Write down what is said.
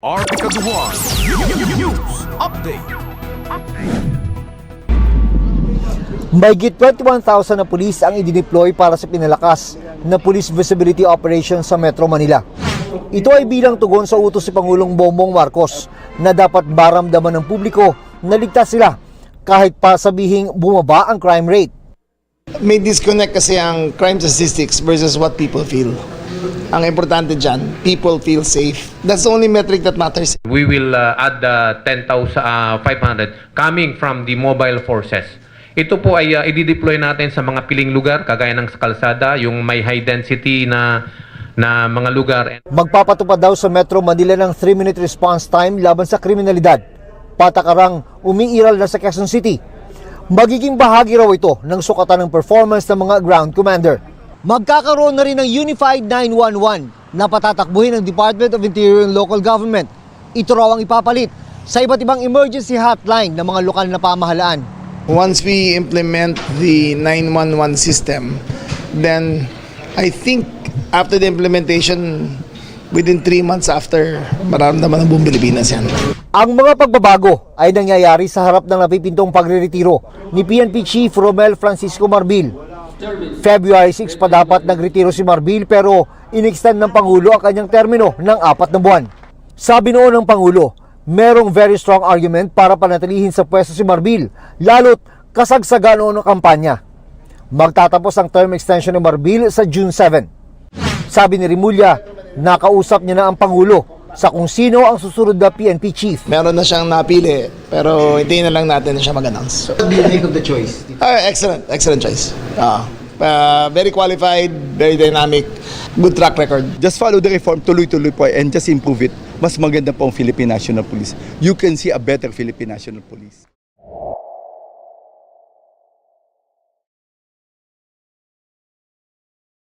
RP Katubuan. News Update. Mahigit 21,000 na pulis ang idineploy para sa pinalakas na Police Visibility Operation sa Metro Manila. Ito ay bilang tugon sa utos si Pangulong Bongbong Marcos na dapat maramdaman ng publiko na ligtas sila kahit pa sabihing bumaba ang crime rate. may disconnect kasi ang crime statistics versus what people feel. Ang importante dyan, people feel safe. That's the only metric that matters. We will uh, add uh, 10,500 coming from the mobile forces. Ito po ay uh, i-deploy natin sa mga piling lugar kagaya ng sa kalsada, yung may high density na na mga lugar. Magpapatupad daw sa Metro Manila ng 3-minute response time laban sa kriminalidad. Patakarang umiiral na sa Quezon City. Magiging bahagi raw ito ng sukatan ng performance ng mga ground commander. Magkakaroon na rin ng Unified 911 na patatakbuhin ng Department of Interior and Local Government. Ito raw ang ipapalit sa iba't ibang emergency hotline ng mga lokal na pamahalaan. Once we implement the 911 system, then I think after the implementation, within three months after, mararamdaman ng buong Pilipinas yan. Ang mga pagbabago ay nangyayari sa harap ng napipintong pagreretiro ni PNP Chief Romel Francisco Marbil. February 6 pa dapat nagretiro si Marbil pero inextend ng Pangulo ang kanyang termino ng apat na buwan. Sabi noon ng Pangulo, merong very strong argument para panatilihin sa pwesto si Marbil, lalo't kasagsagan noon ng kampanya. Magtatapos ang term extension ni Marbil sa June 7. Sabi ni Rimulya, nakausap niya na ang Pangulo sa kung sino ang susunod na PNP chief. Meron na siyang napili, pero hintayin na lang natin na siya mag-announce. What do you make of the choice? Ah, excellent, excellent choice. Ah, ah, very qualified, very dynamic, good track record. Just follow the reform, tuloy-tuloy po and just improve it. Mas maganda po ang Philippine National Police. You can see a better Philippine National Police.